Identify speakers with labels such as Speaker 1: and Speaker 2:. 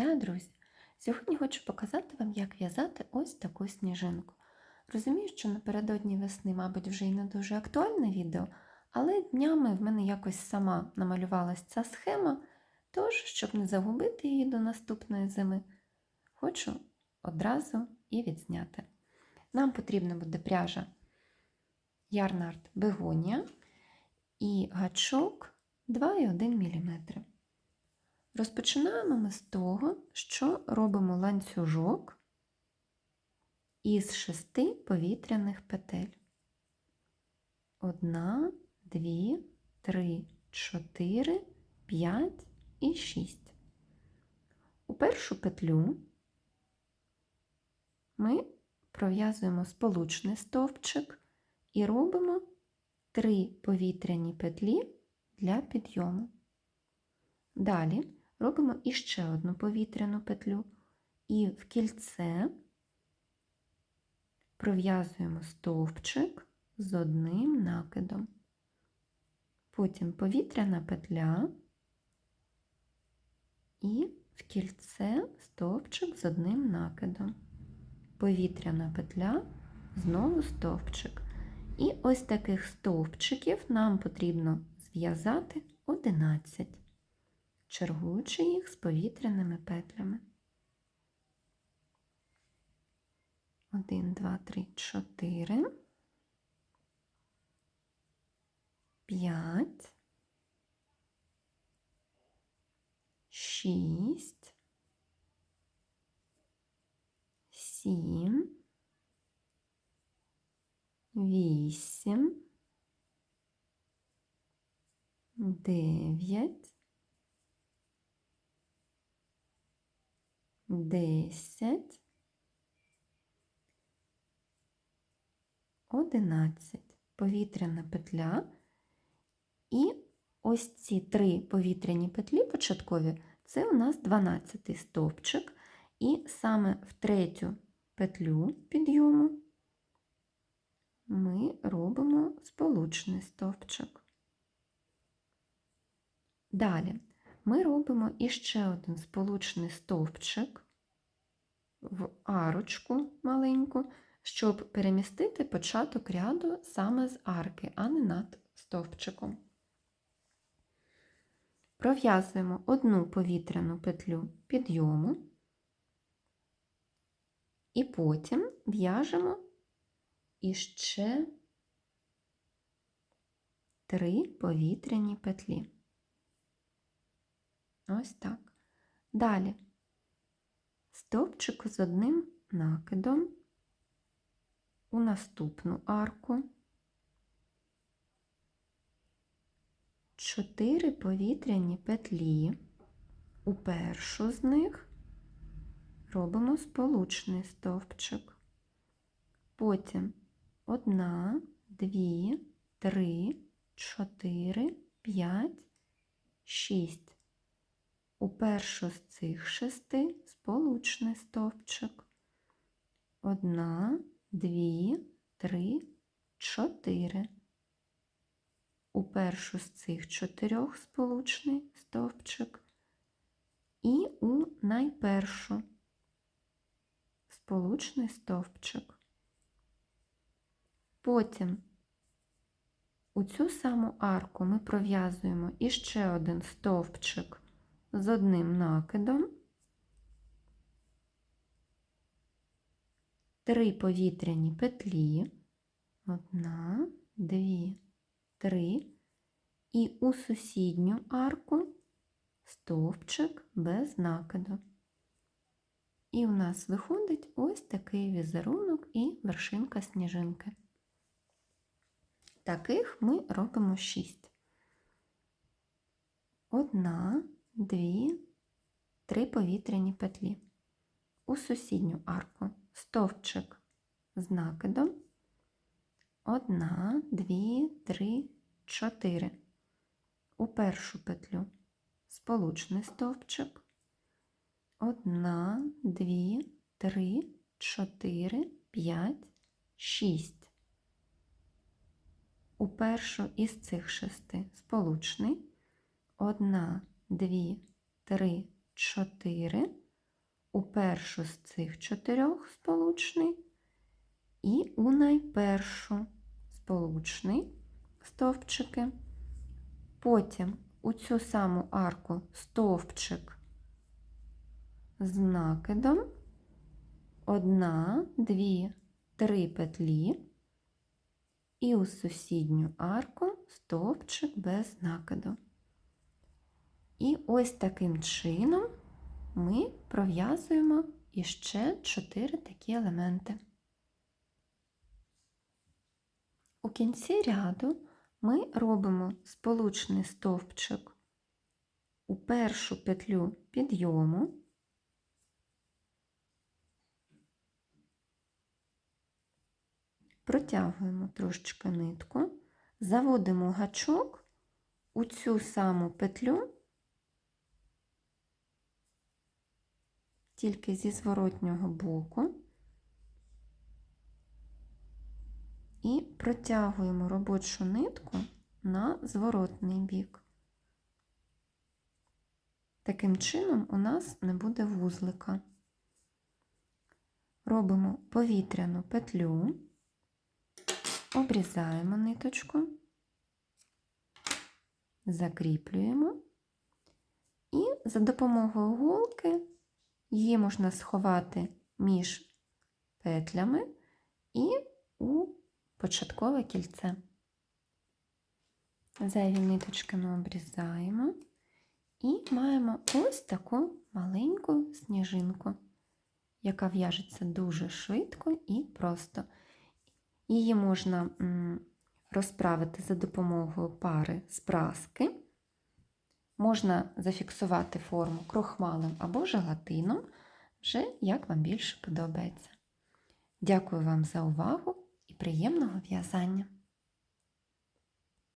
Speaker 1: Вітаю, друзі! Сьогодні хочу показати вам, як в'язати ось таку сніжинку. Розумію, що напередодні весни, мабуть, вже й не дуже актуальне відео, але днями в мене якось сама намалювалася ця схема, тож, щоб не загубити її до наступної зими, хочу одразу і відзняти. Нам потрібна буде пряжа Ярнард Бегонія і гачок 2,1 мм. Розпочинаємо ми з того, що робимо ланцюжок із шести повітряних петель. Одна, дві, три, чотири, п'ять і шість. У першу петлю ми пров'язуємо сполучний стовпчик і робимо три повітряні петлі для підйому. Далі робимо іще одну повітряну петлю і в кільце пров'язуємо стовпчик з одним накидом. Потім повітряна петля і в кільце стовпчик з одним накидом. Повітряна петля, знову стовпчик. І ось таких стовпчиків нам потрібно зв'язати 11 чергуючи їх з повітряними петлями. 1, 2, 3, 4, 5, 6, 7, 8, 9, десять, одинадцять. Повітряна петля. І ось ці три повітряні петлі початкові це у нас 12 стовпчик. І саме в третю петлю підйому ми робимо сполучний стовпчик. Далі ми робимо іще один сполучний стовпчик в арочку маленьку, щоб перемістити початок ряду саме з арки, а не над стовпчиком. Пров'язуємо одну повітряну петлю підйому і потім в'яжемо іще три повітряні петлі. Ось так. Далі стовпчик з одним накидом у наступну арку, чотири повітряні петлі. У першу з них робимо сполучний стовпчик. Потім одна, дві, три, чотири, п'ять, шість. У першу з цих шести сполучний стовпчик. Одна, дві, три, чотири. У першу з цих чотирьох сполучний стовпчик. І у найпершу сполучний стовпчик. Потім у цю саму арку ми пров'язуємо іще один стовпчик з одним накидом, три повітряні петлі, одна, дві, три, і у сусідню арку стовпчик без накиду. І у нас виходить ось такий візерунок і вершинка сніжинки. Таких ми робимо шість. Одна, дві, три повітряні петлі. У сусідню арку стовпчик з накидом. Одна, дві, три, чотири. У першу петлю сполучний стовпчик. Одна, дві, три, чотири, п'ять, шість. У першу із цих шести сполучний. Одна, дві, три, чотири. у першу з цих чотирьох сполучний і у найпершу сполучний стовпчики. Потім у цю саму арку стовпчик з накидом. Одна, дві, три петлі. І у сусідню арку стовпчик без накиду. І ось таким чином ми пров'язуємо іще 4 такі елементи. У кінці ряду ми робимо сполучний стовпчик у першу петлю підйому. Протягуємо трошечки нитку, заводимо гачок у цю саму петлю, тільки зі зворотнього боку, і протягуємо робочу нитку на зворотний бік. Таким чином у нас не буде вузлика. Робимо повітряну петлю, обрізаємо ниточку, закріплюємо і за допомогою голки її можна сховати між петлями і у початкове кільце. Зайві ниточки ми обрізаємо і маємо ось таку маленьку сніжинку, яка в'яжеться дуже швидко і просто. Її можна розправити за допомогою пари з праски. Можна зафіксувати форму крохмалем або желатином, вже як вам більше подобається. Дякую вам за увагу і приємного в'язання!